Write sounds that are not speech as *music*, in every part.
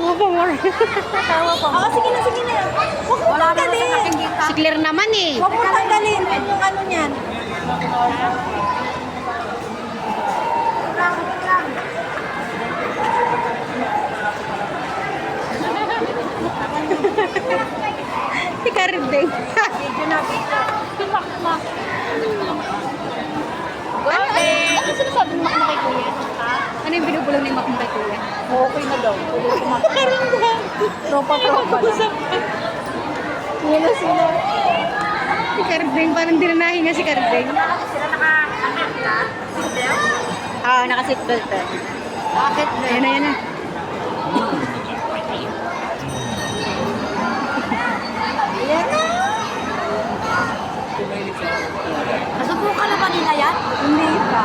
Tama pa more. Tawa pa. Oh, sige na, sige na. Huwag mo tanggalin. si Claire naman eh. Huwag mo tanggalin yung ano niyan. Si Carding. Video na, video. Tumakmak. Ano, ano, sinasabi ni Makma kay Kuya? Ano yung binubulong ni Makma kay Kuya? Okay na daw. Tuloy tumakmak. Tropa-tropa na. Yun na sila. Si Carding, parang dinanahin nga si Carding. Sila naka-anak ka? Ah, naka-seatbelt eh. Bakit na? Ayan na, yan na. Nasubukan na ba nila yan? Hindi pa.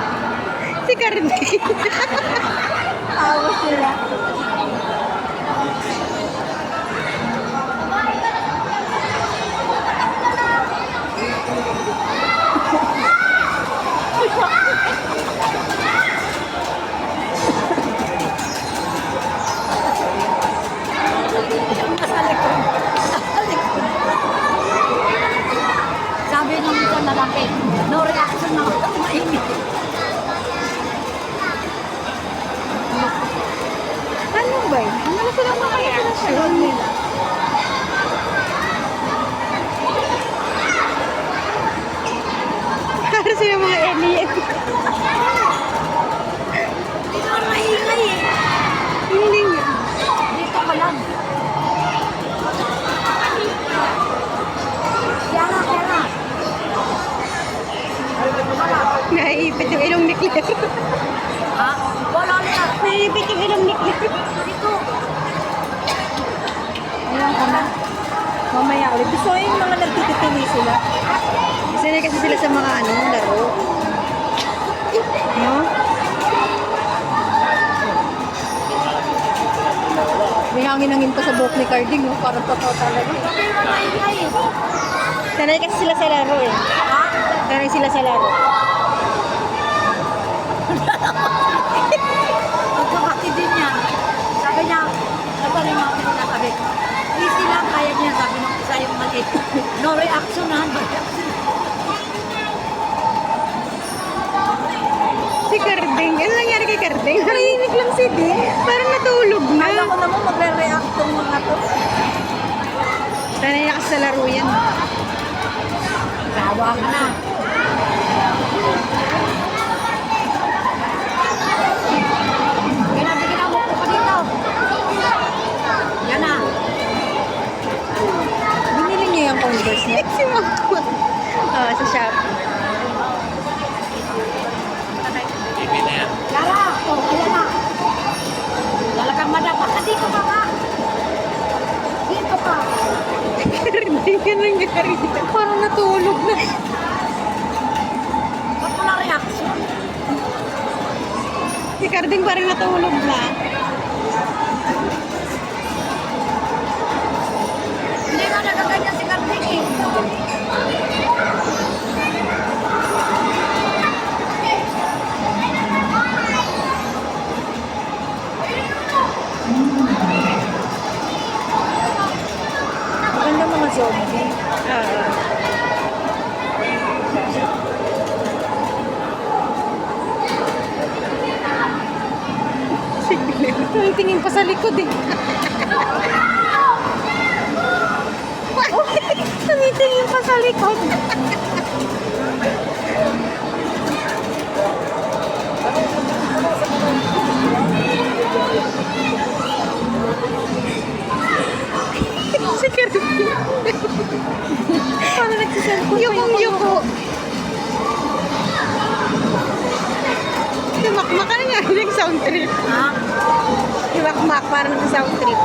Si Carding. *laughs* Tawa sila. Nasa likod. Nasa likod. Sabi nung isang lalaki, no reaction na ako. Mainit. ano ba yun? Ano na sila makakita sa Yun nila. Para sila mga alien. Hindi naman maingay eh. Hindi nga. Dito ka lang. Kaya na, kaya na. Naiipit yung ilong ni Claire. Ha? Wala na. Naiipit yung ilong ni Claire. Dito. Ayan ka na. Mamaya ulit. Gusto ko yung mga nagtititili sila. Sanay kasi sila sa mga ano, laro. No? May hangin-hangin pa sa buhok ni Carding, no? Parang totoo talaga. Sanay kasi sila sa laro eh. Sanay sila sa laro. *laughs* Magkakati din yan. Sabi niya, sabi ni mama niya, sabi, easy lang, kaya niya, sabi nung isa yung maliit. *laughs* No reaction ha, no reaction. Si Carding. Ano nangyari kay Carding? Narinig lang si Din. Parang natulog na. Kala ko naman magre-react tong mga to. Sanay na kasi sa laro yan. Sawa ka na. Na, bigyan ako ko dito. Yan na. Binili niyo yung Converse niya? si Makma. Ah, sa shop. Lara, oh, ayan na. Talagang madapa ka dito ka ka. Dito ka. Carding, ano nangyari? Parang natulog na. Ba't wala reaction? Si Carding parang natulog na. Hindi nga nagaganyan si Carding eh. Maganda mga zombie. Ah. Sige. Tingin pa sa likod eh. *laughs* Tumitingin pa sa likod. *laughs* si Kirby. Parang nagsiselfon Yung yuko. Si Makmak, ano nga yung sound trip? Ha? Makmak, parang nag-sound trip.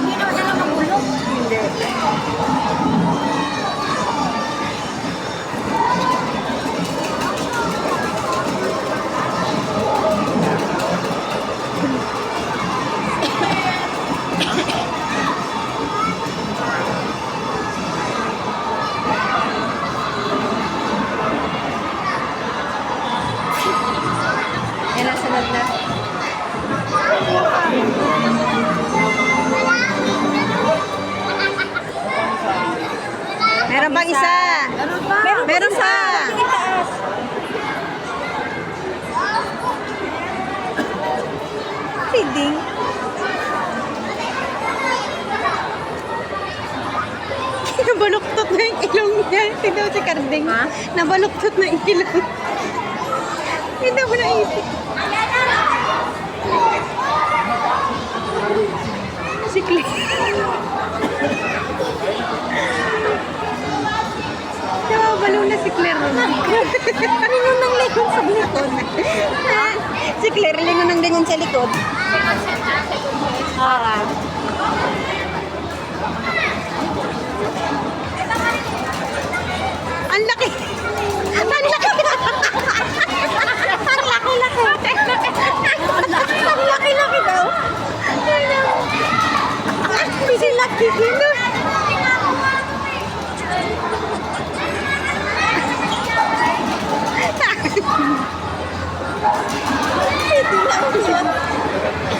Hindi naman sila magulong. Hindi. Meron pang isa. Meron pa. Meron pa. Feeding. Nabaluktot na yung ilong niya. Tignan si Carding. Ha? Nabaluktot na yung ilong. Tignan mo na isip. Si Clay. Si Claire. lingon ng lingon sa likod. si Claire, lingon ng lingon sa likod. Ah. Ang laki. Ang laki. *laughs* Ang laki-laki. Ang laki-laki daw. Kasi laki din.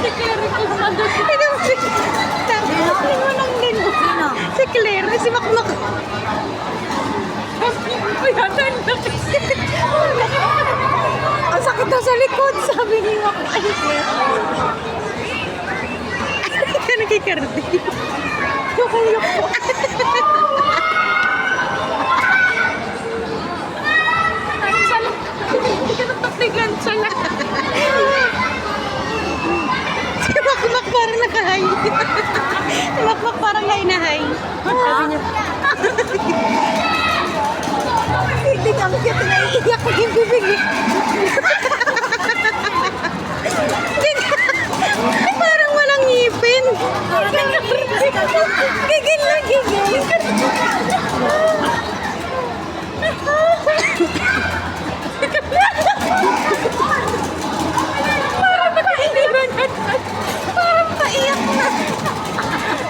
Hindi lang yun. Ito si Lingon ng lingon. Sino? Si Claire, si Makmak. Ang sakit daw sa likod, sabi ni Makmak. Ay, Claire. Ay, ka nakikardi. Yung kayo po. Si Makmak parang nakahay. Si Makmak parang nainahay. Sabi niya, hindi kang cute na iiyak ko yung bibig. parang walang ngipin. Gigil na gigil. Parang paiyak na.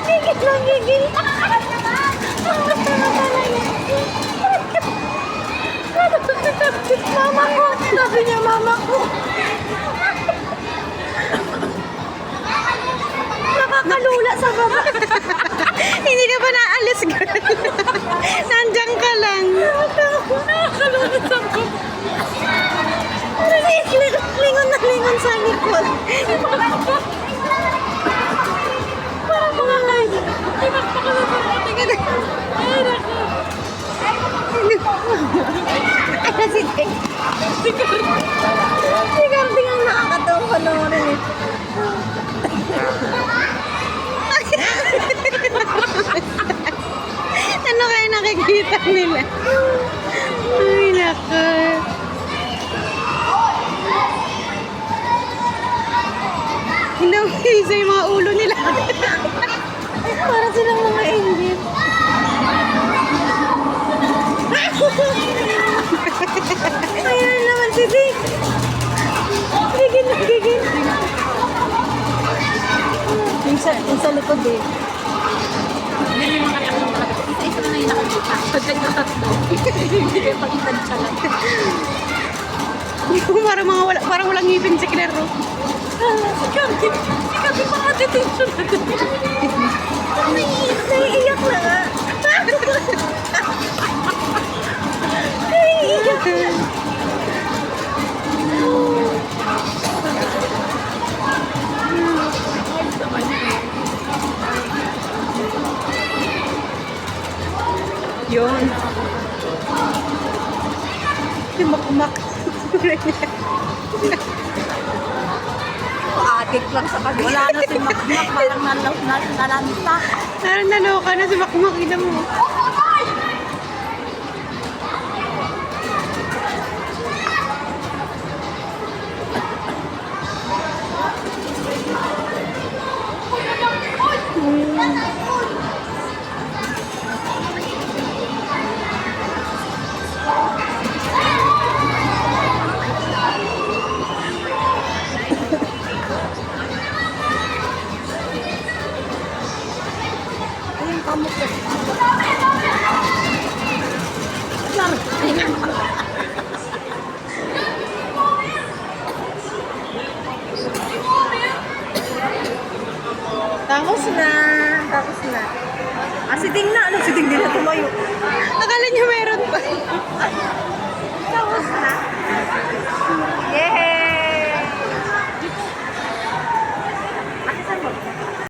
Gigil na gigil. Mama ko! Sabi niya, mama ko! Nakakalula sa baba. *laughs* Hindi ka pa naalis, girl. *laughs* Nandiyan ka lang. Nakakalula sa baba. Lingon na lingon sa likod. Parang mga kain. Ay, naku. Ay, si Tek. Si nakikita nila? Ay, naka. Hindi mo isa yung mga ulo nila. *laughs* Para silang mga angel. *laughs* Ayan naman si Dick. Gigil na gigil. Yung sa, yung sa likod eh. Isa-isa na yung nakakita. Pag nagtatatlo, hindi kayo pakitan siya lang. *laughs* parang mga wala, parang walang ngipin si si Gabi pa nga detention na *laughs* doon. Naiiyak na nga. *laughs* Naiiyak na. Adik lang sa kanila. Wala na si Makmak, parang nalaw, nal, nalanta. Parang naloka na si makmak. Ina mo. Ayun, Tapos na. Tapos na. Ah, si Ting na. Ano, si Ting din na tumayo. Akala niyo meron pa. Tapos na. Yay!